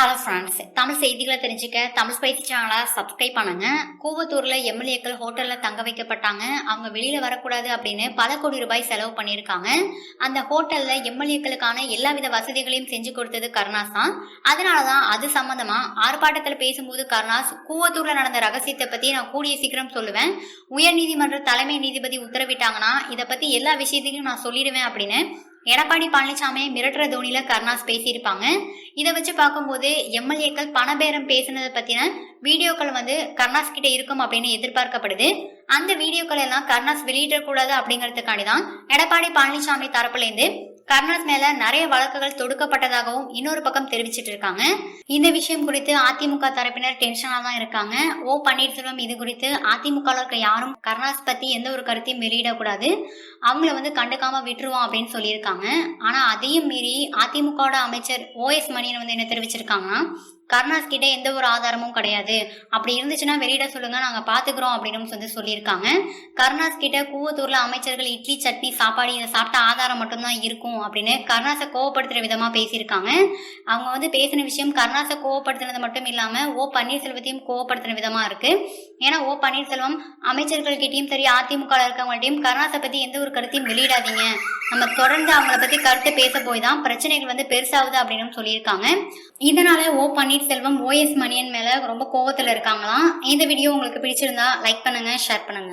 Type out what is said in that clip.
Hello friends Tamil செய்திகளை தெரிஞ்சுக்க Tamil spicy சேனலை சப்ஸ்கிரைப் பண்ணுங்க. கூவத்தூர்ல எம்எல்ஏக்கள் ஹோட்டல்ல தங்க வைக்கப்பட்டாங்க. அவங்க வெளியில வரக்கூடாது அப்படின்னு பல கோடி ரூபாய் செலவு பண்ணியிருக்காங்க. அந்த ஹோட்டல்ல எம்எல்ஏக்களுக்கான எல்லா வித வசதிகளையும் செஞ்சு கொடுத்தது கருணாஸ் தான். அதனாலதான் அது சம்பந்தமா ஆர்ப்பாட்டத்தில் பேசும்போது கருணாஸ் கூவத்தூர்ல நடந்த ரகசியத்தை பத்தி நான் கூடிய சீக்கிரம் சொல்லுவேன். உயர்நீதிமன்ற தலைமை நீதிபதி உத்தரவிட்டாங்கன்னா இதை பத்தி எல்லா விஷயத்தையும் நான் சொல்லிடுவேன் அப்படின்னு எடப்பாடி பழனிசாமி மிரட்டுற தோனியில கருணாஸ் பேசியிருப்பாங்க. இதை வச்சு பார்க்கும்போது எம்எல்ஏக்கள் பணபேரம் பேசினதை பத்தின வீடியோக்கள் வந்து கருணாஸ் கிட்ட இருக்கும் அப்படின்னு எதிர்பார்க்கப்படுது. அந்த வீடியோக்கள் எல்லாம் கருணாஸ் வெளியிடக்கூடாது அப்படிங்கிறதுக்காண்டி தான் எடப்பாடி பழனிசாமி தரப்புலேருந்து கருணாஸ் மேல நிறைய வழக்குகள் தொடுக்கப்பட்டதாகவும் இன்னொரு பக்கம் தெரிவிச்சிட்டு இருக்காங்க இந்த விஷயம் குறித்து அதிமுக தரப்பினர் டென்ஷனா தான் இருக்காங்க. ஓ பன்னீர்செல்வம் இது குறித்து அதிமுக இருக்க யாரும் கருணாஸ் பத்தி எந்த ஒரு கருத்தையும் வெளியிடக்கூடாது. அவங்கள வந்து கண்டுக்காம விட்டுருவோம் அப்படின்னு சொல்லியிருக்காங்க. ஆனா அதையும் மீறி அதிமுகவோட அமைச்சர் ஓஎஸ் மணியன் வந்து என்ன தெரிவிச்சிருக்காங்கன்னா கருணாஸ் கிட்ட எந்த ஒரு ஆதாரமும் கிடையாது. அப்படி இருந்துச்சுன்னா வெளியிட சொல்லுங்க நாங்க பாத்துக்கிறோம் அப்படின்னு வந்து சொல்லியிருக்காங்க. கருணாஸ் கிட்ட கூவத்தூர்ல அமைச்சர்கள் இட்லி சட்னி சாப்பாடு இதை சாப்பிட்ட ஆதாரம் மட்டும்தான் இருக்கும் அப்படின்னு கருணாஸை கோவப்படுத்துற விதமா பேசியிருக்காங்க. அவங்க வந்து பேசின விஷயம் கருணாஸை கோவப்படுத்துனது மட்டும் இல்லாம ஓ பன்னீர்செல்வத்தையும் கோவப்படுத்தின விதமா இருக்கு. ஏன்னா ஓ பன்னீர்செல்வம் அமைச்சர்கள் கிட்டயும் சரி அதிமுக இருக்கவங்கள்ட்டையும் கருணாஸை பத்தி எந்த ஒரு கருத்தையும் வெளியிடாதீங்க. நம்ம தொடர்ந்து அவங்கள பத்தி கருத்து பேச போய் தான் பிரச்சனைகள் வந்து பெருசாகுது அப்படின்னு சொல்லியிருக்காங்க. இதனால ஓ பன்னீர்செல்வம் ஓஎஸ் மணியன் மேல ரொம்ப கோவத்துல இருக்காங்களாம். இந்த வீடியோ உங்களுக்கு பிடிச்சிருந்தா லைக் பண்ணுங்க ஷேர் பண்ணுங்க.